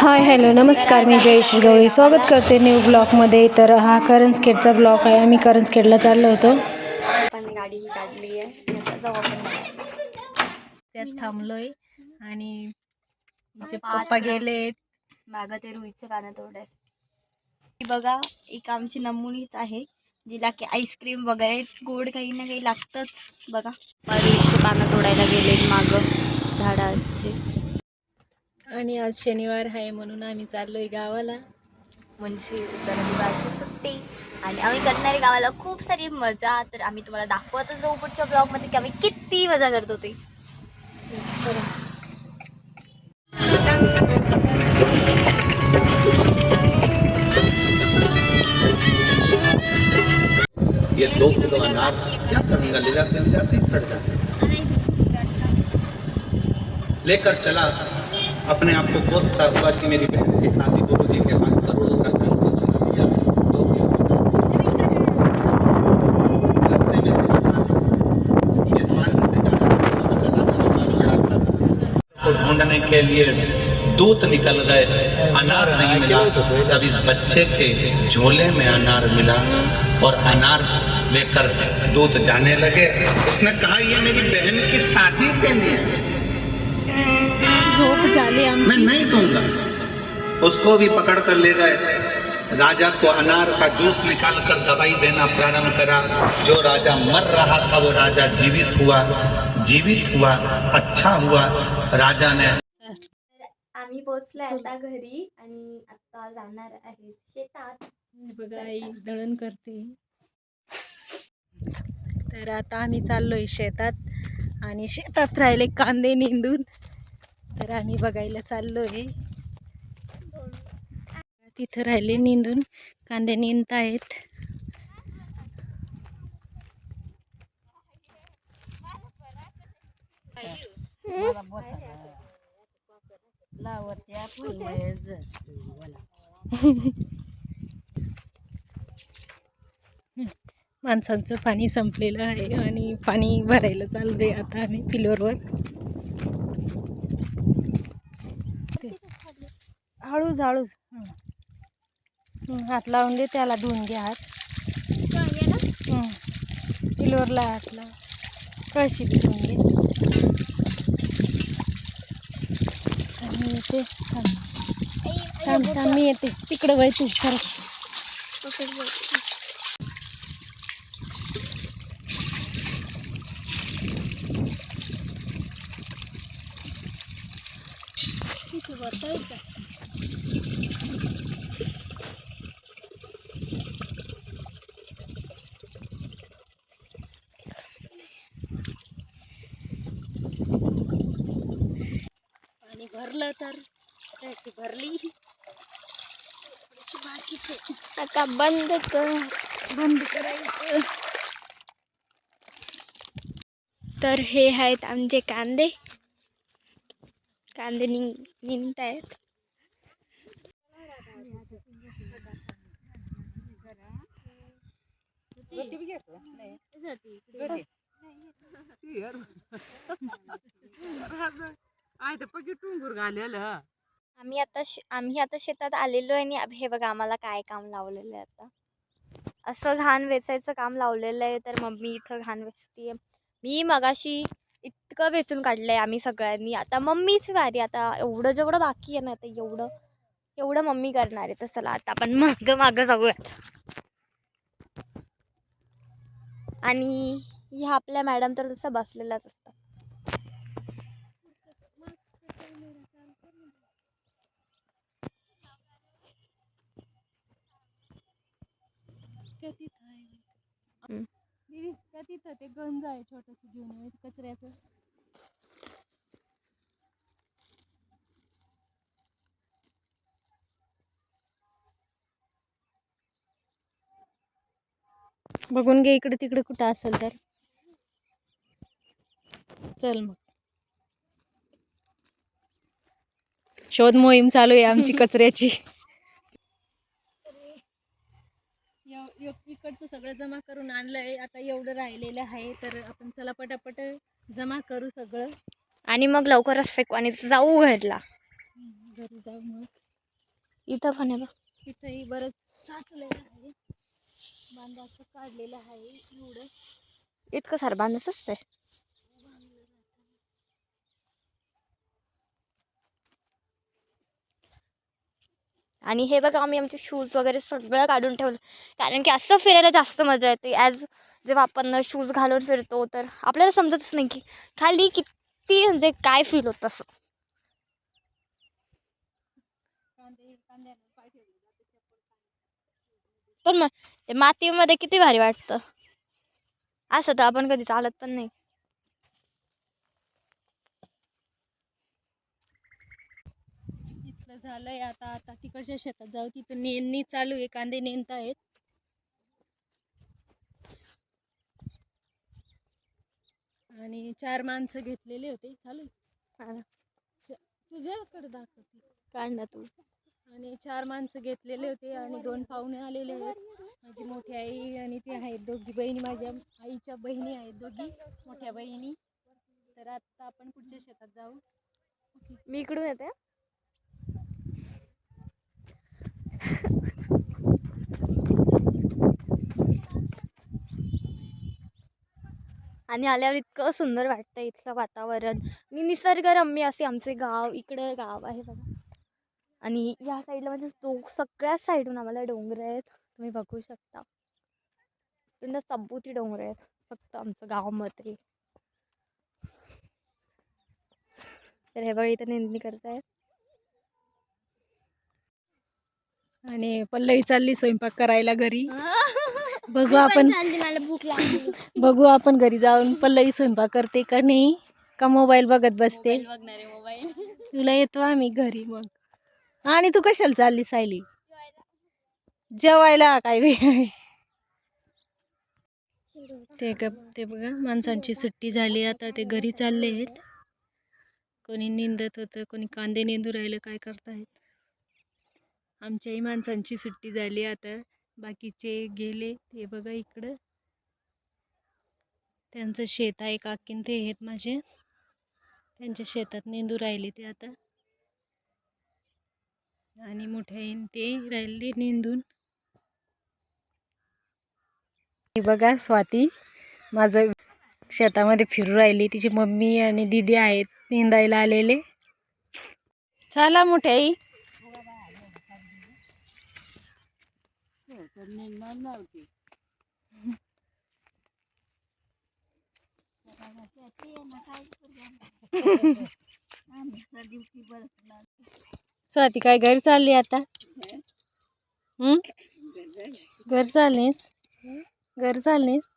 Hi hello नमस्कार मी जयश्री गवळी स्वागत करते न्यू ब्लॉगमध्ये. तर हा करंजखेडचा ब्लॉग आहे. आम्ही करंजखेडला चाललो होतो. गाडी ही काढली आहे. त्यात थांबलोय. आणि पाच पप्पा गेले. मागं ते रुईचे पानं तोडाय ही बघा एक आमची नमुनीच आहे. जिला की आईस्क्रीम वगैरे गोड काही ना काही लागतंच. बघा. रुईचे पानं तोडायला गेले मागं. झाडाचे आणि आज शनिवार आहे म्हणून आम्ही चाललोय गावाला. म्हणजे रविवारची सुट्टी आणि आम्ही करणारे गावाला खूप सारी मजा. तर आम्ही तुम्हाला दाखवतच जाऊ पुढच्या ब्लॉगमध्ये की आम्ही किती मजा करतो ते चला. ये दो किलो अनार क्या करूंगा? ले जाते ले जाते सड़ जाते लेकर चला। अपने आप को कोसता हुआ कि मेरी बहन की शादी गुरु जी के पास करोड़ों का धन को चला दिया किलो रास्ते में देखा, से जा रहा था, वहाँ पे राजा बहुत बड़ा था। को ढूँढने के लिए दूत निकल गए। अनार नहीं मिला। तब इस बच्चे के झोले में अनार मिला और अनार लेकर दूत जाने लगे। उसने कहा ये मेरी बहन की शादी के झाली मैं नहीं दूंगा। उसको भी पकड़ कर ले गए। राजा को अनार का जूस निकाल कर दवाई देना प्रारंभ करा। जो राजा मर रहा था वो राजा जीवित हुआ। जीवित हुआ अच्छा हुआ। राजा ने आम्ही पोचलोय आता घरी आणि आता जाणार आहे शेतात. बघा आई दळण करते. तर आता आम्ही चाललोय शेतात आणि शेतात राहिले कांदे निंदून. तर आम्ही बघायला चाललोय. तिथं राहिले निंदून. कांदे निंदत आहेत. माणसांचं पाणी संपलेलं आहे आणि पाणी भरायला चाललंय आता आम्ही पिलोरवर. हळूच हळूच. हात लावून दे त्याला धुवून घे हात. पिलोरला हात लाव. कळशी धुवून घे. आणि ते थांब. थांब मी येते. तिकडं वय तू सर भरलं तर कशी भरली. बाकीच. आता बंद कर. बंद करायचं. तर हे आहेत आमचे कांदे. कांदे निघ निघत आहेत आम्ही आता शे आम्ही आता शेतात आलेलो आहे आणि हे बघा आम्हाला काय काम लावलेलं आहे आता. असं घाण वेचायचं काम लावलेलं आहे तर मम्मी इथं घाण वेचतीये. मी मगाशी इतकं वेचून काढलंय आम्ही सगळ्यांनी. आता मम्मीच वारी आता एवढं जेवढं बाकी आहे ना आता एवढं एवढं मम्मी करणार आहे तर चला आता आपण मागं मागं जाऊयात. आणि ह्या आपल्या मॅडम तर तसं बसलेल्याच असतात. त्या तिथं आहे हम्म. दीदी, त्या तिथं ते गंज आहे छोटस घेऊन ये कचऱ्याचं. बघून घे इकडे तिकडे कुठं असेल तर. चल मग. शोध मोहीम चालू आहे आमची कचऱ्याची. इकडचं सगळं जमा करून आणलंय. आता एवढं राहिलेलं आहे तर आपण चला पटापट जमा करू सगळं. आणि मग लवकरच फेकू आणि जाऊ घरला. घरी जाऊ मग. इथं पण आहे बघ. इथंही बरंच साचलेलं आहे. बांधाचं काढलेलं आहे एवढं. इतकं सारं बांधतच आहे आणि हे बघा आम्ही आमचे शूज वगैरे सगळं काढून ठेवलं. कारण की असं फिरायला जास्त मजा येते. ॲज जेव्हा आपण शूज घालून फिरतो तर आपल्याला समजतच नाही की खाली किती म्हणजे काय फील होतं असं. पण मग मातीमध्ये किती भारी वाटतं. असं तर आपण कधी चालत पण नाही. इथलं झालंय. आता आता तिकडच्या शेतात जाऊ? तिथं नेंदणी चालू आहे. कांदे आहेत. आणि चार माणसं घेतलेले होते. चालू तुझ्याकडे दाखवते. काढ ना तू. आणि चार माणसं घेतलेले होते आणि दोन पाहुणे आलेले आहेत. माझी मोठी आई आणि ते आहेत दोघी बहिणी. माझ्या आईच्या बहिणी आहेत दोघी मोठ्या बहिणी. तर आता आपण पुढच्या शेतात जाऊ. मी इकडून येते. आणि आल्यावर इतकं सुंदर वाटतं इथलं वातावरण. आणि निसर्गरम्य असे आमचे गाव इकडं गाव आहे बघा. आणि या साईडला म्हणजे तो सगळ्याच साईडून आम्हाला डोंगर आहेत. तुम्ही बघू शकता. त्यांना सबुती डोंगर आहेत. फक्त आमचं गावामध्ये तर हे बघा इथं नेंदणी करतायत. आणि पल्लवी चालली स्वयंपाक करायला घरी. बघू आपण बघू आपण घरी जाऊन पल्लवी स्वयंपाक करते का नाही का मोबाईल बघत बसते. बघणारे मोबाईल. तुला येतो आम्ही घरी मग. आणि तू कशाला चालली सायली? जेवायला काय वेळ? ते का ते बघा माणसांची सुट्टी झाली आता ते घरी चालले आहेत. कोणी निंदत होतं कोणी कांदे नेंदू राहिलं काय करतायत? आमच्याही माणसांची सुट्टी झाली आता. बाकीचे गेले ते बघा इकडं. त्यांचं शेत आहे काकीन ते आहेत माझे. त्यांच्या शेतात नेंदू राहिले ते आता. आणि मोठ्याईन ते राहिले नेंदून. हे बघा स्वाती माझं शेतामध्ये फिरू राहिली. तिची मम्मी आणि दीदी आहेत निंदायला आलेले. चला स्वाती काय घरी चालली आता? हम्म घर चाललीस? घर चाललीस?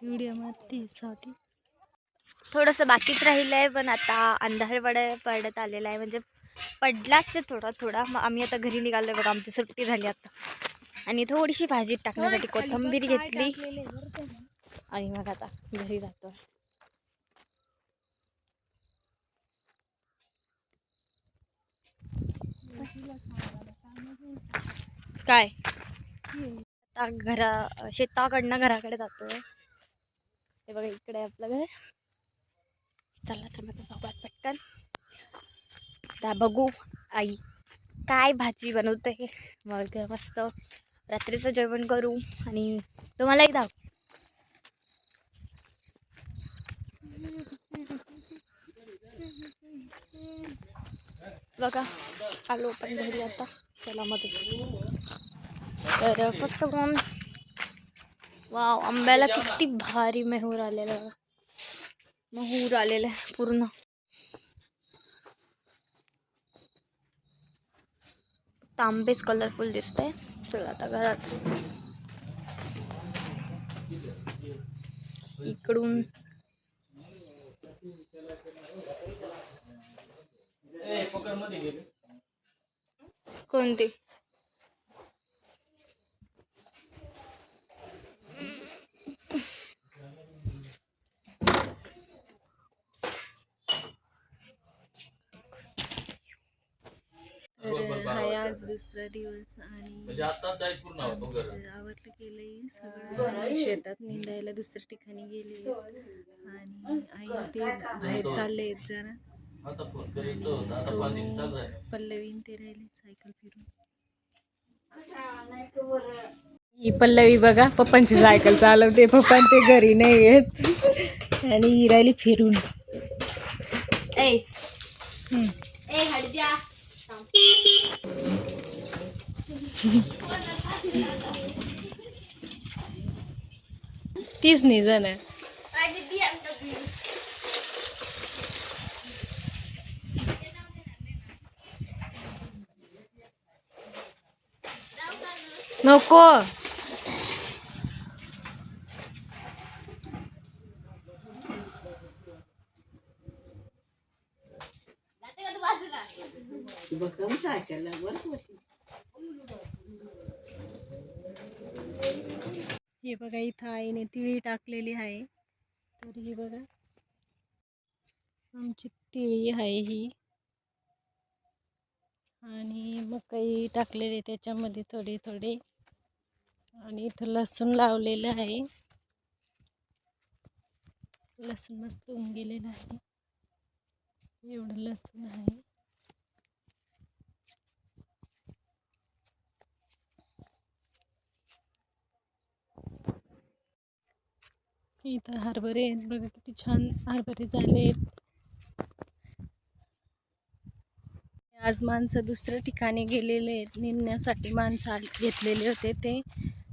व्हिडिओ मारते स्वाती. थोडंसं बाकीच राहिलं आहे पण आता अंधार पड पडत आलेला आहे. म्हणजे पडलाच आहे थोडा थोडा. मग आम्ही आता घरी निघालो बघा आमची सुट्टी झाली आता. आणि थोडीशी भाजी टाकण्यासाठी कोथिंबीर घेतली. आणि मग आता घरी जातो काय? आता घरा शेताकडनं घराकडे जातोय. हे बघा इकडे आपलं घर. चला तर माझं सोबत पटकन. आता बघू आई काय भाजी बनवते. मग मस्त रात्रीचं जेवण करू आणि तुम्हालाही दाव बघा आलो पण घरी आता. त्याला मदत तर फर्स्ट ऑफ ऑल वाव आंब्याला किती भारी मेहूर आलेला. मेहूर आलेला आहे पूर्ण. तांबेच कलरफुल दिसतंय चला आता घरात. इकडून. कोणती? तर हाय आज दुसरा दिवस आणि आवरलं केलंय सगळं. शेतात निंदायला दुसऱ्या ठिकाणी गेले. आणि आई ते बाहेर चालले आहेत जरा. सोनू पल्लवीन ते राहिले सायकल फिरून. ही पल्लवी बघा पप्पांची सायकल चालवते. पप्पा ते घरी नाही येत. आणि ही राहिली फिरून. ए. हम्म. ए हळद्या तीच नाही जण नको हे बघा इथं आईने तिळी टाकलेली आहे. तर ही बघा आमची तिळी आहे ही. आणि मकई टाकलेली त्याच्यामध्ये थोडे थोडे. आणि इथं लसूण लावलेलं आहे. लसूण मस्त होऊन गेलेलं आहे. एवढं लसूण आहे. इथं हरभरे आहेत. बघा किती छान हरभरे झाले आज माणसं दुसऱ्या ठिकाणी गेलेले आहेत. निंदण्यासाठी माणसं घेतलेले होते ते.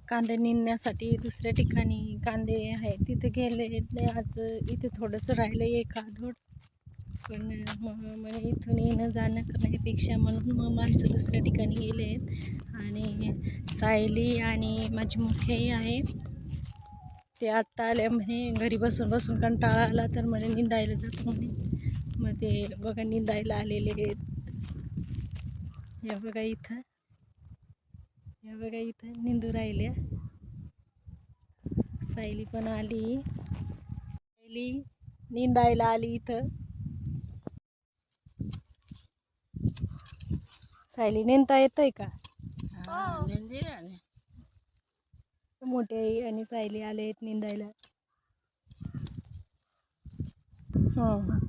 कांदे निंदण्यासाठी दुसऱ्या ठिकाणी कांदे आहेत. तिथे गेले ते आज इथे थोडंसं राहिलं आहे आधोड पण मग इथून येणं जाणं करण्यापेक्षा म्हणून मग माणसं दुसऱ्या ठिकाणी गेले आहेत. आणि सायली आणि माझी मोठी आहे. ते आत्ता आल्या म्हणे घरी बसून बसून कंटाळा आला तर म्हणे निंदायला जातो म्हणे. मग ते बघा निंदायला आलेले आहेत. या बघा इथं. या बघा इथं निंदू राहिल्या. सायली पण आली. सायली निंदायला आली इथं. सायली नेमता येतंय का? मोठे आई आणि सायली आले आहेत निंदायला. हं.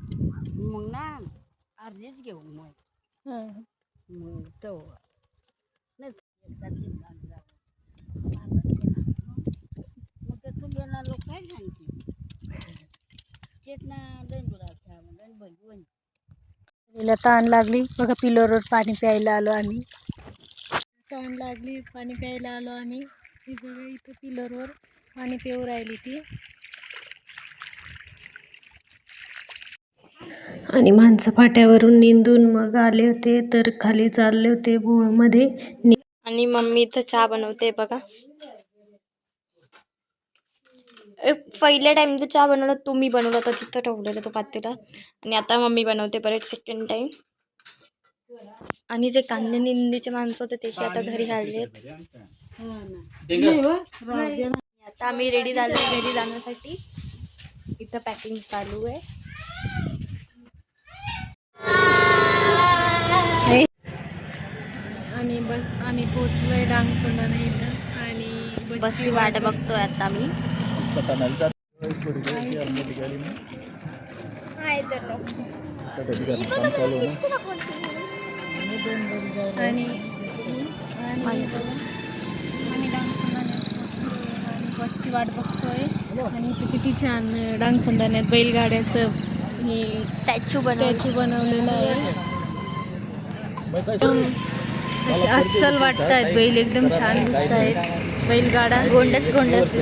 मग ना अर्धीच घेऊ मग. हं. मग तो. नाही मग ते लोक काय सांगते? तिला ताण लागली. बघा पिलोरवर पाणी प्यायला आलो आम्ही. ताण लागली पाणी प्यायला आलो आम्ही. ही बघा इथं पिलरवर पाणी पिऊ राहिली ती. आणि माणसं फाट्यावरून निंदून मग आले होते तर खाली चालले होते भोळमध्ये आणि मम्मी इथं चहा बनवते बघा. पहिल्या टाइम जो चहा बनवला तो मी बनवला होता तिथं ठेवलेला तो पातेला. आणि आता मम्मी बनवते परत सेकंड टाइम आणि जे कांदे निंदीचे माणसं होते ते आता घरी आलेत आता आम्ही रेडी झालो घरी जाण्यासाठी. इथं पॅकिंग चालू आहे. आम्ही बस आम्ही पोचलोय डांगसंदाना इथं आणि बसची वाट बघतोय आता मी आणि बसची वाट बघतोय. आणि इथे किती छान डांगसंदाण्यात बैलगाड्याचं हे स्टॅच्यू स्टॅच्यू बनवलेलं आहे. एकदम असे अस्सल वाटत आहेत बैल एकदम छान दिसत आहेत. बैलगाडा. गोंडच गोंडच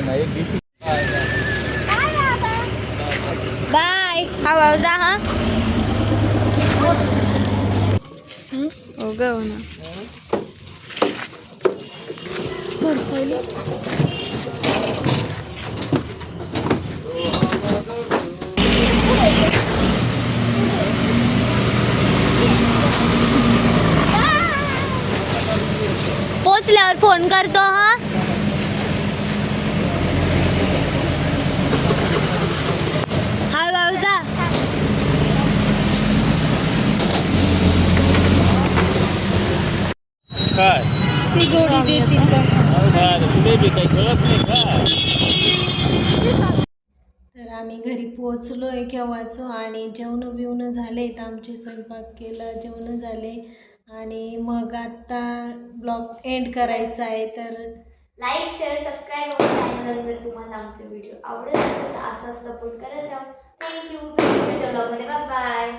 बाय. हा जा हा. हो? ग हो ना. चल सायली. पोचल्यावर फोन करतो हा. हा भाऊ जा काय? ती जोडी देतील का काय तुम्ही बी काही कळत नाही का आम्ही घरी पोहोचलो आहे केव्हाचो आणि जेवणं बिवणं झाले तर आमचे स्वयंपाक केला जेवणं झाले. आणि मग आता ब्लॉग एंड करायचा आहे तर लाईक शेअर सबस्क्राईब चॅनल जर तुम्हाला आमचे व्हिडिओ आवडत असेल तर असं सपोर्ट करत राहा. थँक्यू ब्लॉगमध्ये बाय बाय